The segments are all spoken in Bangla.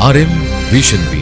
আর এম ভিশন বিডি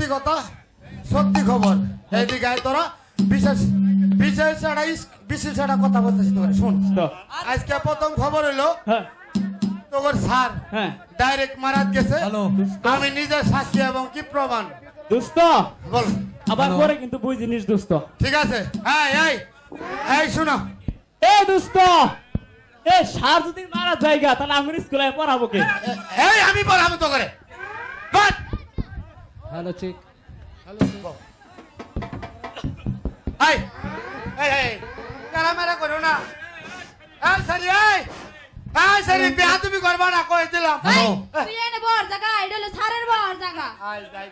সত্যি কথা সত্যি খবর। এইদিকে আয় তোরা। বিশেষ বিশেষ একটা বিশেষ একটা কথা বলতেছি তোর শোন। তো, আজকে প্রথম খবর হলো হ্যাঁ। তোর স্যার হ্যাঁ। ডাইরেক্ট মারাত গেছে। আমি নিজে সাক্ষী এবং কি প্রমাণ? দোস্ত। বল। আবার পরে কিন্তু বুঝ জিনিস দোস্ত। ঠিক আছে। এই এই এই শোনো। এ দোস্ত! এ সার যদি মারা জায়গা তাহলে আমি স্কুলে পড়াবো কে? এই আমি পড়াবো তো করে বাট হ্যালো ঠিক এই এই এই ক্যামেরা করো না এই সারি এই এই সারি বিয়া তুমি করবা না কই দিলাম তুই এনে বর জায়গা এটা হলো সারের বর জায়গা আই যাই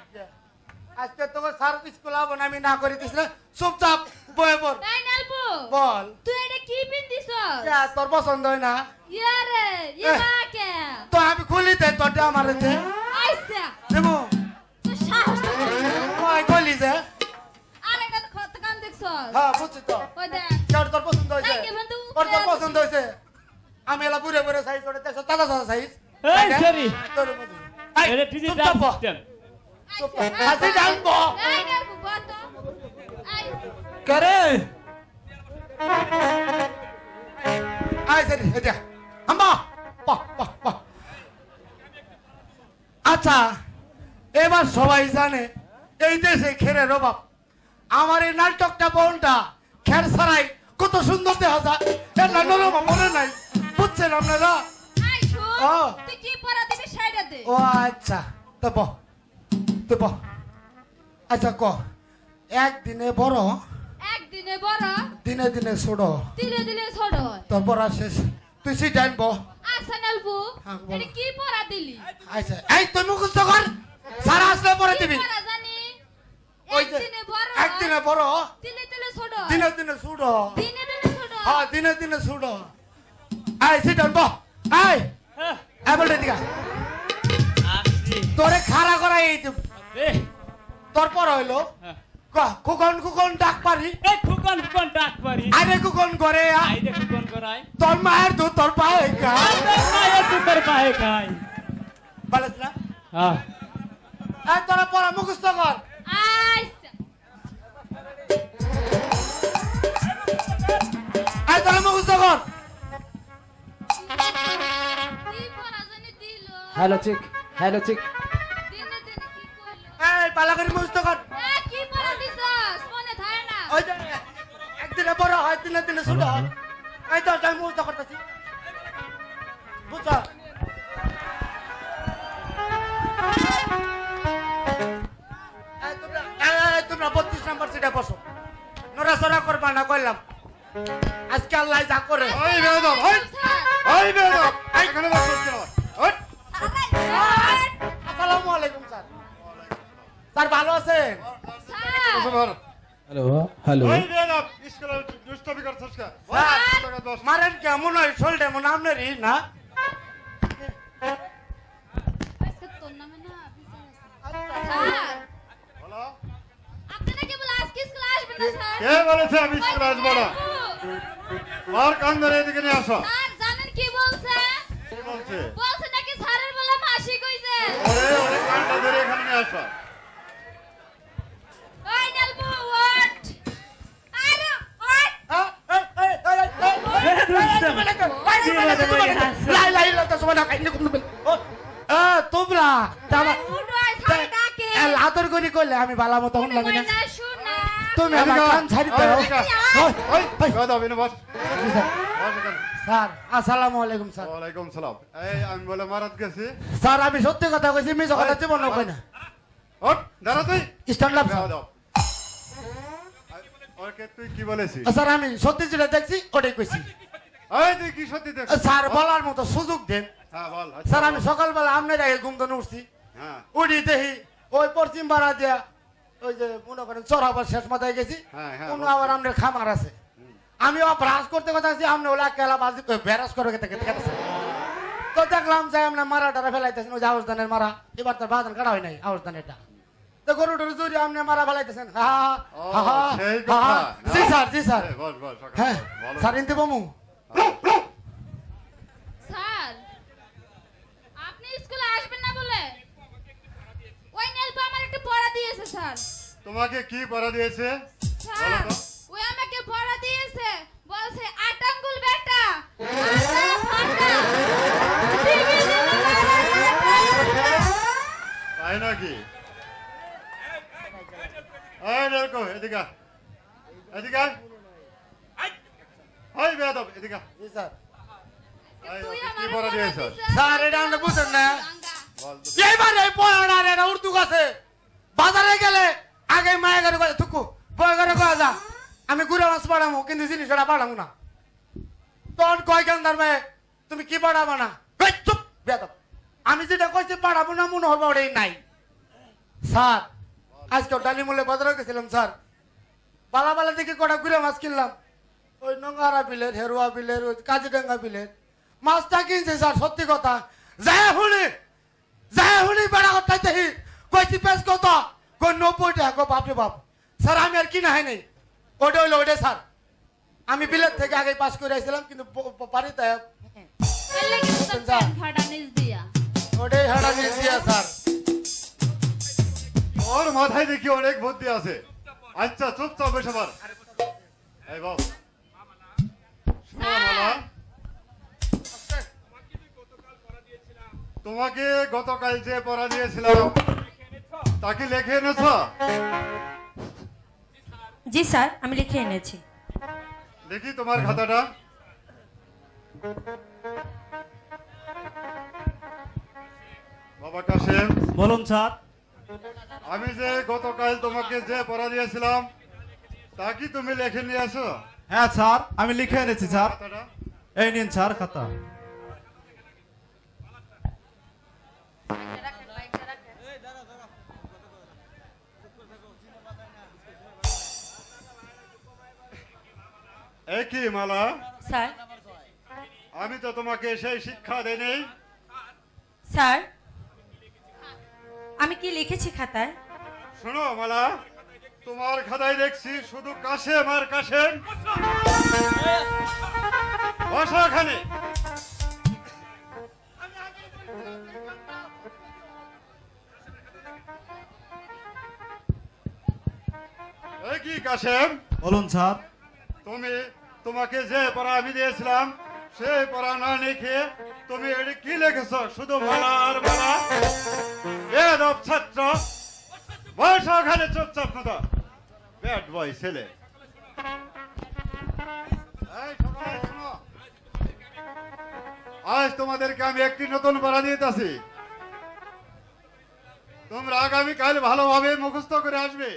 আজকে তোকে স্যার স্কুল আবো না আমি না করে দিস না চুপচাপ বয়ে পড় তাই নালবো বল তুই এটা কি পিন্দিস কে, তোর পছন্দ হয় না ইয়ারে ইবা কে তো আমি খুলি দে তোটা আমার দে আইসা দেবো কই কইলি আর একটা খত কান দেখছ। হ্যাঁ বুঝছি তো। ওই দেখ। কেউ তোর পছন্দ হয়েছে? তাই কে বন্ধু? তোর তোর পছন্দ হয়েছে। আমি এলা বুড়ে বুড়ে সাইজ করে দেখছ দাদা দাদা সাইজ এই সারি তোর মধ্যে এটা ডিজিটাল সিস্টেম হাসি ডালবো এই নালবো বত করে? আই সারি এটা আম্মা বাহ বাহ বাহ আচ্ছা এবার সবাই জানে এই দেশে খেরের অভাব। আমার এই নাটকটা বোনটা খের ছাড়াই কত সুন্দর দেখা যায়। এর নরম মনে নাই। বুঝছেন আপনারা? ও। তুই কি পরা দিবি সাইডা দে। ও আচ্ছা। তো বহ তো বহ আচ্ছা ক। একদিনে বড়। একদিনে বড়। দিনে দিনে ছোট। দিলে দিলে ছোট। তোর পড়া শেষ। তুই সি টাইম বহ আচ্ছা নালবো হ্যাঁ, এটা কি পরা দিলি? আচ্ছা এই তুই মুখস্থ কর। সারা আসলে পরে দিবি। একদিনে বড় ছোট দিনে দিনে ছোট দিনে দিনে ছোট হ্যাঁ। দিনে দিনে ছোট আই সি টাইম বহ। আই হ্যাঁ আই দিকা তোরে খাড়া করা এই এ তোর পর হইল। হ্যাঁ। ক- কুকন কুকন ডাক পারি। এই খুকন খুকন ডাক পারি। আরে কুকন করে আ। আই দে করাই তোর মায়ের দুধ তোর পায়ে গা আরে মায়ের দুধের পায়ে খাই বলেছ না। হ্যাঁ এই তোরা পড়া মুখস্থ কর। আই তোরা মুখস্থ কর। হ্যালো চিক হ্যালো চিক। এই পালা করে কর। কি পড়া দিছস মনে থাকে না ওই একদিনে বড় হয় দিনে দিনে ছোট হয়। তো আমি করতেছি। সিটে বসো। নড়াচড়া করবা না কইলাম। আজকে আল্লাহ যা করে। ওই বেদম ওই স্যার ওই বেদম এখানে বসে হচ্ছে আসসালামু আলাইকুম স্যার। স্যার ভালো আছেন? স্যার। Hello hello. মারেন কেমন হয় শোলটা মনে আপনারই না? তোর নামে না কে বলেছে আমি স্কুলে আসব না আর কান ধরে এদিকে নিয়ে আসো জানেন কি বলছে কি বলছে বলছে নাকি স্যারের বলে মাসি কইছে ওরে ওরে কানটা ধরে এখানে নিয়ে আসো ওই নেলবু ওয়াট আরে ওয়াট তোমরা আদর করি করলে আমি ভালো মতো শুনলাম না তুমি আমার কান ছাড়ি দাও ওই, ওই, বেদম, এনে বস স্যার। আসসালামু আলাইকুম স্যার ওয়ালাইকুম সালাম এই আমি বলে মারাত গেছি স্যার আমি সত্যি কথা কইছি মিছ কথা জীবন কই না ওট দাঁড়া তুই স্ট্যান্ড আপ বেদম ওকে তুই কি বলেছিস স্যার আমি সত্যি যেটা দেখছি ওটাই কইছি এই তুই কি সত্যি দেখ স্যার বলার মতো সুযোগ দেন হ্যাঁ বল স্যার আমি বল। সকালবেলা আপনার আগে ঘুম ধরে উঠছি হ্যাঁ উঠি দেখি ওই পশ্চিম পাড়া দিয়া ওই যে মনে করেন চড়াবার শেষ মাথায় গেছি। হ্যাঁ, হ্যাঁ, কোনো বল। আবার আপনার খামার আছে। আমি ব্রাশ করতে কথা আছি আপনি ওলা কেলা বাজি ব্যারাস করে খেতে খেতে খেতেছে। তো দেখলাম যে আপনার মারা টারা ফেলাইতেছেন ওই যে আউশ ধানের মারা। এবার তার বাজান কাটা হয় নাই আউশ ধানেরটা তো গরু টরু জুড়ি আপনি মারা ফেলাইতেছেন। হা হা হা হা হা। জি স্যার জি স্যার। হ্যাঁ স্যার ইন্তি বামু স্যার আপনি স্কুলে আসবেন না বলে ওই নেলবু আমার একটা পড়া দিয়েছে স্যার। তোমাকে কি পড়া দিয়েছে? স্যার ওই আমাকে পড়া দিয়েছে। বলছে আট আঙ্গুল বেটা। তাই নাকি? এই দেখো এদিকে এদিকে আয়। ওই বেয়াদব এদিকে জি স্যার। কি আমার পড়া দিয়েছ স্যার এটা বুঝেন না। এইবার এই পড়ার এটা উর্দু আছে বাজারে গেলে আগে মায়ের ঘরে থুকু বয় ঘরে যা। আমি গুড়া মাছ পাড়ামো কিন্তু জিনিস জিনিসটা পাড়ামো না। তখন কয় কেন মেয়ে, তুমি কি পাড়াবো না? চুপ আমি যেটা কইছি পাড়াবো না, মনে হবে ওটাই নাই। স্যার, আজকে ডালি মূল্যে বাজারে গেছিলাম, স্যার। বালা বালা দেখে কটা গুড়া মাছ কিনলাম। ওই নঙ্গারা বিলের, হেরুয়া বিলের, ওই কাজিডাঙ্গা বিলের। মাছটা কিনছে, স্যার, সত্যি কথা। যায় শুনি যায় শুনি বেড়া দেখি। কইছি পেস কত কই নব্বই টাকা গো বাপরে বাপ। স্যার আমি আর কিনা হয় নাই। ওটা হইল ওটা স্যার। আমি বিলের থেকে আগে পাস করে আসছিলাম কিন্তু বাড়িতে ওটাই হাঁটা নিয়ে দিয়া স্যার। ওর মাথায় দেখি অনেক বুদ্ধি আছে। আচ্ছা চুপচাপ বসে পড়। এই বাবু। তোমাকে গতকাল যে পড়া দিয়েছিলাম তাকে লিখে এনেছ? জি স্যার আমি লিখে এনেছি। দেখি তোমার খাতাটা। বাবা কাশেম বলুন স্যার। আমি যে গতকাল তোমাকে যে পড়া দিয়েছিলাম তা কি তুমি লিখে নিয়ে আসো হ্যাঁ স্যার আমি লিখে এনেছি স্যার। এই নিন স্যার খাতা। এ কি মালা? স্যার। আমি তো তোমাকে সেই শিক্ষা দেইনি। স্যার আমি কি লিখেছি খাতায়? শোনো মালা তোমার খাতায় দেখছি শুধু কাশেম আর কাশেম। বসো এখানে। কি কাশেম? বলুন স্যার। তুমি তোমাকে যে পড়া আমি দিয়েছিলাম, সেই পড়া না লিখে তুমি এটি কি লিখেছ? শুধু মালা আর বেদব ছাত্র বয়স ওখানে চুপচাপ ব্যাড বয় ছেলে। আজ তোমাদেরকে আমি একটি নতুন পড়া দিতেছি। তোমরা আগামীকাল ভালোভাবে মুখস্থ করে আসবে।